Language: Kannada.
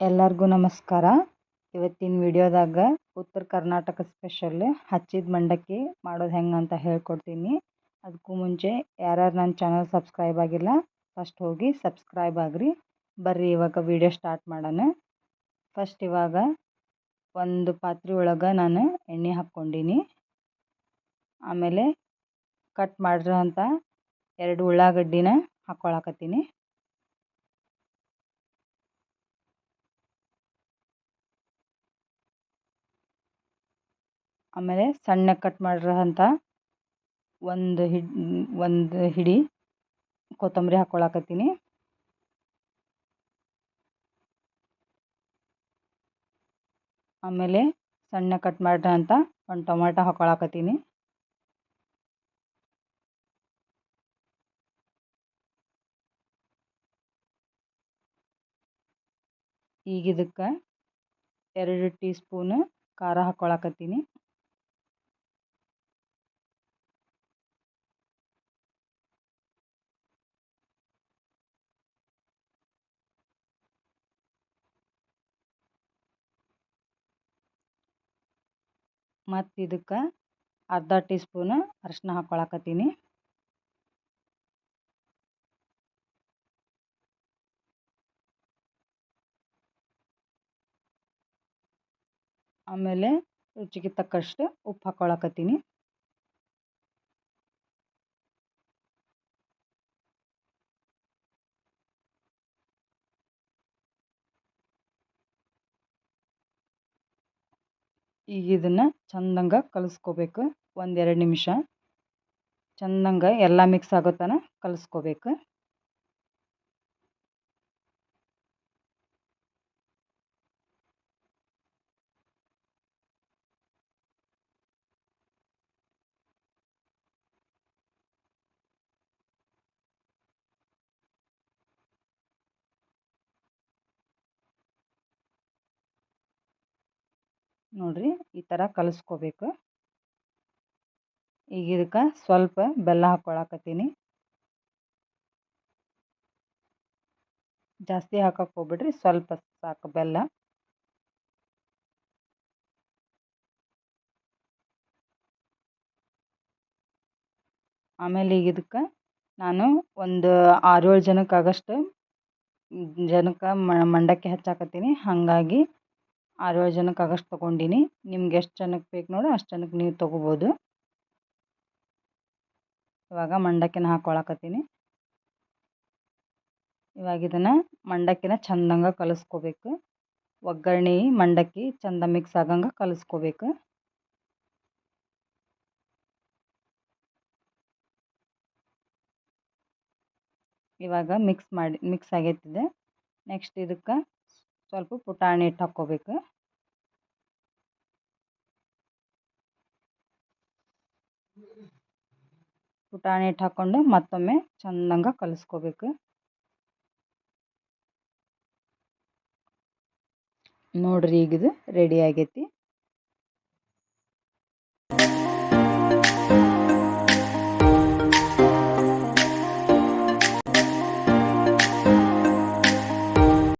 ಎಲ್ಲರಿಗೂ ನಮಸ್ಕಾರ. ಇವತ್ತಿನ ವಿಡಿಯೋದಾಗ ಉತ್ತರ ಕರ್ನಾಟಕ ಸ್ಪೆಷಲ್ ಹಚ್ಚಿದ ಮಂಡಕ್ಕಿ ಮಾಡೋದು ಹೆಂಗೆ ಅಂತ ಹೇಳ್ಕೊಡ್ತೀನಿ. ಅದಕ್ಕೂ ಮುಂಚೆ ಯಾರ್ಯಾರು ನನ್ನ ಚಾನಲ್ ಸಬ್ಸ್ಕ್ರೈಬ್ ಆಗಿಲ್ಲ ಫಸ್ಟ್ ಹೋಗಿ ಸಬ್ಸ್ಕ್ರೈಬ್ ಆಗ್ರಿ. ಬರ್ರಿ ಇವಾಗ ವಿಡಿಯೋ ಸ್ಟಾರ್ಟ್ ಮಾಡೋಣ. ಫಸ್ಟ್ ಇವಾಗ ಒಂದು ಪಾತ್ರೆ ಒಳಗೆ ನಾನು ಎಣ್ಣೆ ಹಾಕ್ಕೊಂಡೀನಿ. ಆಮೇಲೆ ಕಟ್ ಮಾಡಿರೋಂಥ ಎರಡು ಉಳ್ಳಾಗಡ್ಡಿನ ಹಾಕ್ಕೊಳಕತ್ತೀನಿ ಆಮೇಲೆ ಸಣ್ಣಗೆ ಕಟ್ ಮಾಡಿರೋಂಥ ಒಂದು ಹಿಡ್ ಒಂದು ಹಿಡಿ ಕೊತ್ತಂಬರಿ ಹಾಕ್ಕೊಳಕತ್ತೀನಿ ಆಮೇಲೆ ಸಣ್ಣ ಕಟ್ ಮಾಡಿರೋಂಥ ಒಂದು ಟೊಮೆಟೊ ಹಾಕ್ಕೊಳಕತ್ತೀನಿ ಈಗ ಇದಕ್ಕೆ ಎರಡು ಟೀ ಸ್ಪೂನ್ ಖಾರ ಹಾಕ್ಕೊಳಕತ್ತೀನಿ ಮತ್ತು ಇದಕ್ಕೆ ಅರ್ಧ ಟೀ ಸ್ಪೂನ್ ಅರಿಶಿನ ಹಾಕ್ಕೊಳಕತ್ತೀನಿ ಆಮೇಲೆ ರುಚಿಗೆ ತಕ್ಕಷ್ಟು ಉಪ್ಪು ಹಾಕ್ಕೊಳಕತ್ತೀನಿ ಈಗ ಇದನ್ನು ಚಂದಂಗೆ ಕಲಿಸ್ಕೋಬೇಕು. ಒಂದೆರಡು ನಿಮಿಷ. ಚಂದಂಗೆ ಎಲ್ಲ ಮಿಕ್ಸ್ ಆಗೋ ತನಕ ಕಲಿಸ್ಕೋಬೇಕು. ನೋಡಿರಿ ಈ ಥರ ಕಲಿಸ್ಕೋಬೇಕು. ಈಗ ಇದಕ್ಕೆ ಸ್ವಲ್ಪ ಬೆಲ್ಲ ಹಾಕ್ಕೊಳಕತ್ತೀನಿ ಜಾಸ್ತಿ ಹಾಕಕ್ಕೆ ಹೋಗ್ಬಿಡ್ರಿ, ಸ್ವಲ್ಪ ಸಾಕು ಬೆಲ್ಲ. ಆಮೇಲೆ ಈಗ ಇದಕ್ಕೆ ನಾನು ಒಂದು ಆರೇಳು ಜನಕ್ಕಾಗಷ್ಟು ಜನಕ್ಕೆ ಮಂಡಕ್ಕಿ ಹಚ್ಚಾಕತ್ತೀನಿ. ಹಾಗಾಗಿ ಆರು ಏಳು ಜನಕ್ಕೆ ಆಗೋಷ್ಟು ತೊಗೊಂಡೀನಿ. ನಿಮ್ಗೆ ಎಷ್ಟು ಜನಕ್ಕೆ ಬೇಕು ನೋಡಿ ಅಷ್ಟು ಜನಕ್ಕೆ ನೀವು ತೊಗೋಬೋದು. ಇವಾಗ ಮಂಡಕ್ಕಿನ ಹಾಕ್ಕೊಳಕತ್ತೀನಿ ಇವಾಗ ಇದನ್ನು ಮಂಡಕ್ಕಿನ ಚಂದಂಗೆ ಕಲಿಸ್ಕೋಬೇಕು. ಒಗ್ಗರಣೆ, ಮಂಡಕ್ಕಿ ಚಂದ ಮಿಕ್ಸ್ ಆಗಂಗೆ ಕಲಿಸ್ಕೋಬೇಕು. ಇವಾಗ ಮಿಕ್ಸ್ ಮಾಡಿ ಮಿಕ್ಸ್ ಆಗೈತಿದೆ. ನೆಕ್ಸ್ಟ್ ಇದಕ್ಕೆ ಸ್ವಲ್ಪ ಪುಟಾಣಿ ಹಿಟ್ಟು ಹಾಕ್ಕೋಬೇಕು. ಪುಟಾಣಿ ಹಿಟ್ಟು ಹಾಕ್ಕೊಂಡು ಮತ್ತೊಮ್ಮೆ ಚಂದಂಗೆ ಕಲಿಸ್ಕೋಬೇಕು. ನೋಡ್ರಿ ಈಗಿದು ರೆಡಿ ಆಗೈತಿ.